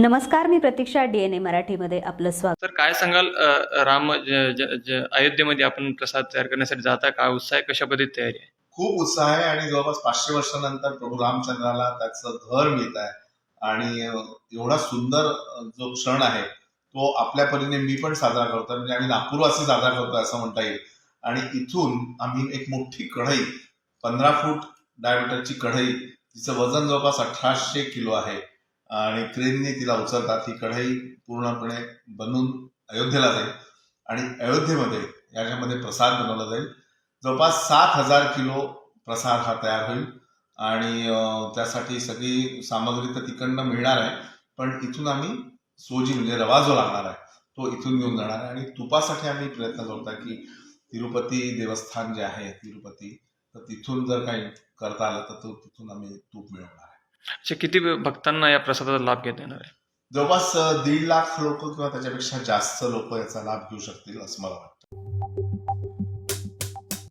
नमस्कार मी प्रतीक्षा डीएनए मराठीमध्ये आपलं स्वागत. तर काय सांगाल राम अयोध्येमध्ये आपण प्रसाद तयार करण्यासाठी जाता काय उत्साह आहे कशा पद्धतीत तयारी आहे? खूप उत्साह आहे आणि जवळपास पाचशे वर्षानंतर प्रभू रामचंद्राला त्याचं घर मिळत आहे. आणि एवढा सुंदर जो क्षण आहे तो आपल्या परीने मी पण साजरा करतो म्हणजे आम्ही नागपूरवासी साजरा करतो असं म्हणता येईल. आणि इथून आम्ही एक मोठी कढई पंधरा फूट डायमीटरची कढई तिचं वजन जवळपास अठराशे किलो आहे. आणि क्रेनने तिला उचलतात. ही कढई पूर्णपणे बनवून अयोध्येला जाईल आणि अयोध्येमध्ये याच्यामध्ये प्रसाद बनवला जाईल. जवळपास सात हजार किलो प्रसाद हा तयार होईल आणि त्यासाठी सगळी सामग्री तर तिकडनं मिळणार आहे पण इथून आम्ही सोजी म्हणजे रवा जो लागणार आहे तो इथून घेऊन जाणार आहे आणि तुपासाठी आम्ही प्रयत्न करतो आहे की तिरुपती देवस्थान जे आहे तिरुपती तर तिथून जर काही करता आलं तर तो तिथून आम्ही तूप मिळवणार असे किती भक्तांना या प्रसादाचा लाभ घेता येणार आहे? जवळपास दीड लाख लोक किंवा त्याच्यापेक्षा जास्त लोक याचा लाभ घेऊ शकतील असं मला वाटतं.